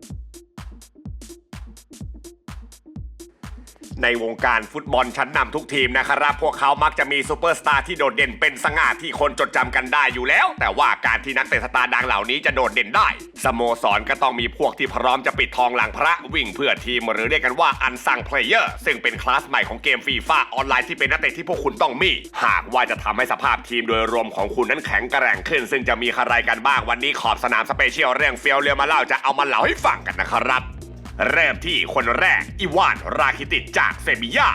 you ในวงการฟุตบอลชั้นนำทุกทีมนะครับ พวกเขามักจะมีซูเปอร์สตาร์ที่โดดเด่นเป็นสง่าที่คนจดจำกันได้อยู่แล้ว แต่ว่าการที่นักเตะสตาร์ดังเหล่านี้จะโดดเด่นได้ สโมสรก็ต้องมีพวกที่พร้อมจะปิดทองหลังพระวิ่งเพื่อทีมหรือเรียกกันว่าอันซังเพลเยอร์ซึ่งเป็นคลาสใหม่ของเกมฟีฟ่าออนไลน์ที่เป็นนักเตะที่พวกคุณต้องมี หากว่าจะทำให้สภาพทีมโดยรวมของคุณนั้นแข็งแกร่งขึ้น ซึ่งจะมีใครกันบ้างวันนี้ขอบสนามสเปเชียลเรื่องเฟียวเรียวมาเล่าจะเอามาเล่าให้ฟังกันนะครับ เริ่มที่คนแรก อีวาน ราคิติจากเซบียา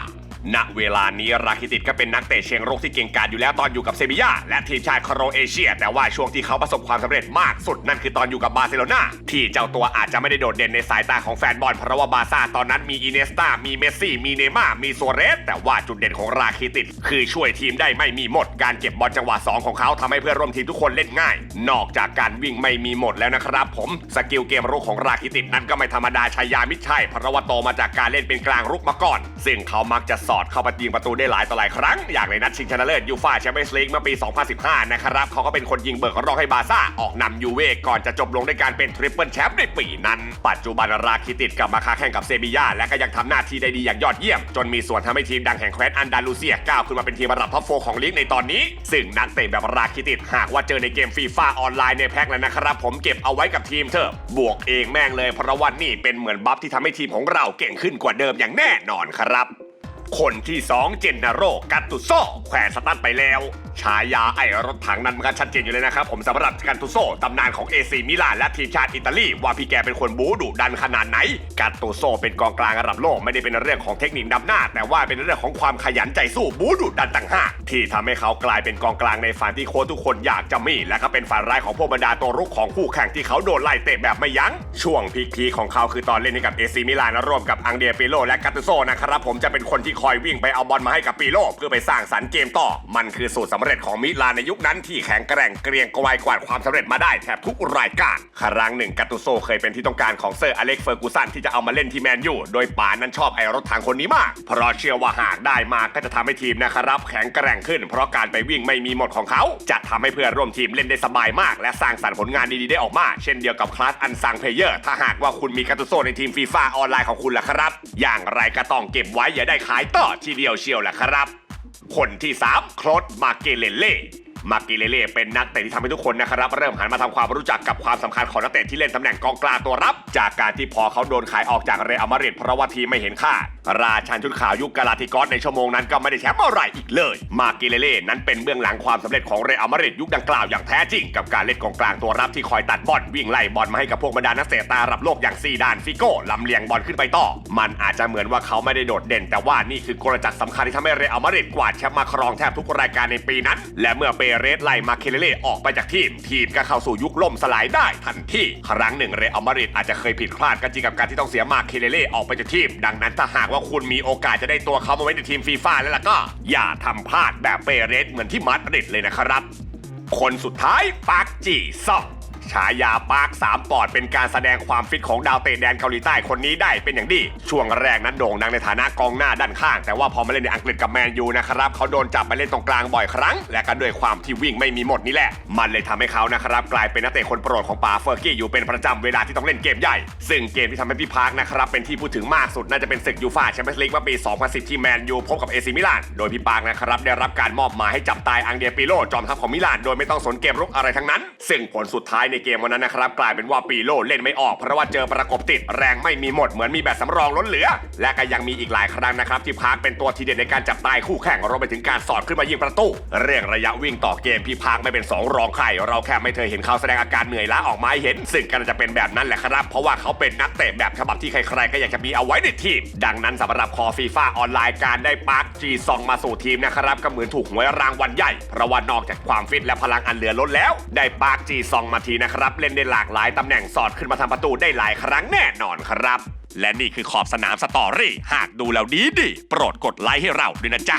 ณเวลานี้ราคิติดก็เป็นนักเตะเชียงรกที่เก่งกาจอยู่แล้วตอนอยู่กับเซบียาและทีมชาติโครเอเชีย แต่ว่าช่วงที่เขาประสบความสำเร็จมากสุดนั่นคือตอนอยู่กับบาร์เซโลนาที่เจ้าตัวอาจจะไม่ได้โดดเด่นในสายตาของแฟนบอลเพราะว่าบาร์ซ่าตอนนั้นมีอินเนสตามีเมสซี่ มีเนย์ม่ามีซัวเรส แต่ว่าจุดเด่นของราคิติดคือช่วยทีมได้ไม่มีหมด การเก็บบอลจังหวะสองของเขาทำให้เพื่อนร่วมทีมทุกคนเล่นง่าย นอกจากการวิ่งไม่มีหมดแล้วนะครับผมสกิลเกมรุกของราคิติดนั้นก็ไม่ธรรมดาชายามิชัยเพราะว่าโตมาจากการเล่นเป็นกลางรุกมาก่อน ซึ่งเขามักจะสอดเข้าไปยิงประตูได้หลายต่อหลายครั้ง อย่างในนัดชิงชนะเลิศยูฟ่าแชมเปี้ยนส์ลีกเมื่อปี 2015 นะครับเขาก็เป็นคนยิงเบิกรองให้บาซ่าออกนำยูเว่ก่อนจะจบลงด้วยการเป็นทริปเปิลแชมป์ในปีนั้น ปัจจุบันราคิติดกลับมาค้าแข่งกับเซบียาและก็ยังทำหน้าที่ได้ดีอย่างยอดเยี่ยม จนมีส่วนทำให้ทีมดังแห่งแคว้นอันดาลูเซียก้าวขึ้นมาเป็นทีมระดับท็อปโฟของลีกในตอนนี้ ซึ่งนักเตะแบบราคิติดหากว่าเจอในเกมฟีฟ่าออนไลน์ในแพ็คแล้วนะครับผมเก็บเอาไว้กับทีมเถอะบวกเองแม่งเลยเพราะว่านี่เป็นเหมือนบัฟที่ทำให้ทีมของเราเก่งขึ้นกว่าเดิมอย่างแน่นอนครับ คนที่2เจนนาโรกัตตุโซแขวนสตันไปแล้ว ฉายาไอรถถังนั้นมันก็ชัดเจนอยู่เลยนะครับ ผมสำหรับกัตตุโซตำนานของเอซีมิลานและทีมชาติอิตาลี ว่าพี่แกเป็นคนบูดุดันขนาดไหน กัตตุโซเป็นกองกลางระดับโลกไม่ได้เป็นเรื่องของเทคนิคดำหน้า แต่ว่าเป็นเรื่องของความขยันใจสู้บูดุดันต่างหากที่ทำให้เขากลายเป็นกองกลางในฝันที่โค้ชทุกคนอยากจะมีและก็เป็นฝันร้ายของพวกบรรดาตัวรุกของคู่แข่งที่เขาโดนไล่เตะแบบไม่ยั้งช่วงพีคๆของเขาคือตอนเล่นให้กับเอซีมิลานร่วมกับอังเดียปิโลและกัตตุโซนะครับผมจะเป็นคนที่คอยวิ่งไปเอาบอลมาให้กับปิโลเพื่อไปสร้างสรรค์เกมต่อ มันคือสูตรสำเร็จของมิลานในยุคนั้นที่แข็งแกร่งเกรียงไกรกวาดความสำเร็จมาได้แทบทุกรายการ ครั้งหนึ่งกัตตุโซเคยเป็นที่ต้องการของเซอร์อเล็กเฟอร์กูสันที่จะเอามาเล่นที่แมนยูโดยป่านั้นชอบไอ้รถถังคนนี้มาก เพราะเชื่อว่าหากได้มาก็จะทำให้ทีมนะครับแข็งแกร่งขึ้น เพราะการไปวิ่งไม่มีหมดของเขา จะทำให้เพื่อนร่วมทีมเล่นได้สบายมาก และสร้างสรรค์ผลงานดีๆได้ออกมา เช่นเดียวกับคลาสอันซังเพลเยอร์ถ้าหากว่าคุณมีกัตตุโซในทีมฟีฟ่าออนไลน์ของคุณล่ะครับ อย่างไรก็ต้องเก็บไว้อย่าได้ขายต่อทีเดียวเชียวล่ะครับ คนที่3โคลดมาเกเลเล่ มาเกเลเล่เป็นนักเตะที่ทำให้ทุกคนนะครับเริ่มหันมาทำความรู้จักกับความสำคัญของนักเตะที่เล่นตำแหน่งกองกลางตัวรับ จากการที่พอเขาโดนขายออกจากเรอัลมาดริดเพราะว่าทีมไม่เห็นค่า ราชันชุดขาวยุคกาลาติกอสในชั่วโมงนั้นก็ไม่ได้แชมป์อะไรอีกเลย มาเกเลเล่นั้นเป็นเบื้องหลังความสำเร็จของเรอัลมาดริดยุคดังกล่าวอย่างแท้จริงกับการเล่นกองกลางตัวรับที่คอยตัดบอลวิ่งไล่บอลมาให้กับพวกบรรดานักเตะตาระดับโลกอย่างซีดานฟิโก้ลำเลียงบอลขึ้นไปต่อ มันอาจจะเหมือนว่าเขาไม่ได้โดดเด่น แต่ว่านี่คือกลจักรสำคัญที่ทำให้เรอัลมาดริดกวาดแชมป์มาครองแทบทุกรายการในปีนั้น และเมื่อเปเรสไล่มาเคเลเล่ออกไปจากทีม ทีมก็เข้าสู่ยุคล่มสลายได้ทันทีครั้งหนึ่งเรอัลมาดริดอาจจะเคยผิดพลาดก็จริงกับการที่ต้องเสียมาเคเลเล่ออกไปจากทีม ดังนั้นถ้าหากว่าคุณมีโอกาสจะได้ตัวเขามาไว้ในทีมฟีฟ่าแล้วล่ะก็ อย่าทำพลาดแบบเปเรสเหมือนที่มาดริดเลยนะครับ คนสุดท้ายปาร์คจีซอก ฉายาปาร์คสามปอดเป็นการแสดงความฟิตของดาวเตะแดนเกาหลีใต้คนนี้ได้เป็นอย่างดี ช่วงแรกนั้นโด่งดังในฐานะกองหน้าด้านข้าง แต่ว่าพอมาเล่นในอังกฤษกับแมนยูนะครับเขาโดนจับไปเล่นตรงกลางบ่อยครั้ง และก็ด้วยความที่วิ่งไม่มีหมดนี่แหละ มันเลยทำให้เขานะครับกลายเป็นนักเตะคนโปรดของป่าเฟอร์กี้อยู่เป็นประจำเวลาที่ต้องเล่นเกมใหญ่ ซึ่งเกมที่ทำให้พี่พาร์คนะครับเป็นที่พูดถึงมากสุดน่าจะเป็นศึกยูฟ่าแชมเปี้ยนส์ลีกเมื่อปี 2010 ที่แมนยูพบกับเอซิมิลานโดยพี่ปาร์คนะครับได้รับการมอบหมายให้จับตายอังเดียปิโลจอมทัพของมิลานโดยไม่ต้องสนเกมรุกอะไรทั้งนั้น ซึ่งผลสุดท้ายในเกมวันนั้นนะครับกลายเป็นว่าปิโลเล่นไม่ออกเพราะว่าเจอประกบติดแรงไม่มีหมดเหมือนมีแบบสำรองล้นเหลือ และก็ยังมีอีกหลายครั้งนะครับที่พาร์คเป็นตัวทีเด็ดในการจับตายคู่แข่งรวมไปถึงการสอดขึ้นมายิงประตูเรื่องระยะวิ่งต่อเกมพี่พาร์คไม่เป็นสองรองใครเราแค่ไม่เคยเห็นเขาแสดงอาการเหนื่อยล้าออกมาให้เห็น ซึ่งก็น่าจะเป็นแบบนั้นแหละครับ เพราะว่าเขาเป็นนักเตะแบบฉบับที่ใครๆก็อยากจะมีเอาไว้ในทีม ดังนั้นสำหรับคอฟีฟ่าออนไลน์การได้ปาร์คจีซองมาสู่ทีมนะครับก็เหมือนถูกหวยรางวัลใหญ่เพราะว่านอกจากความฟิตและพลังอันเหลือล้นแล้ว ได้ปาร์คจีซองมาทีนะครับ เล่นได้หลากหลายตำแหน่งสอดขึ้นมาทำประตูได้หลายครั้งแน่นอนครับ และนี่คือขอบสนามสตอรี่ หากดูแล้วดีดีโปรดกดไลค์ให้เราด้วยนะจ๊ะ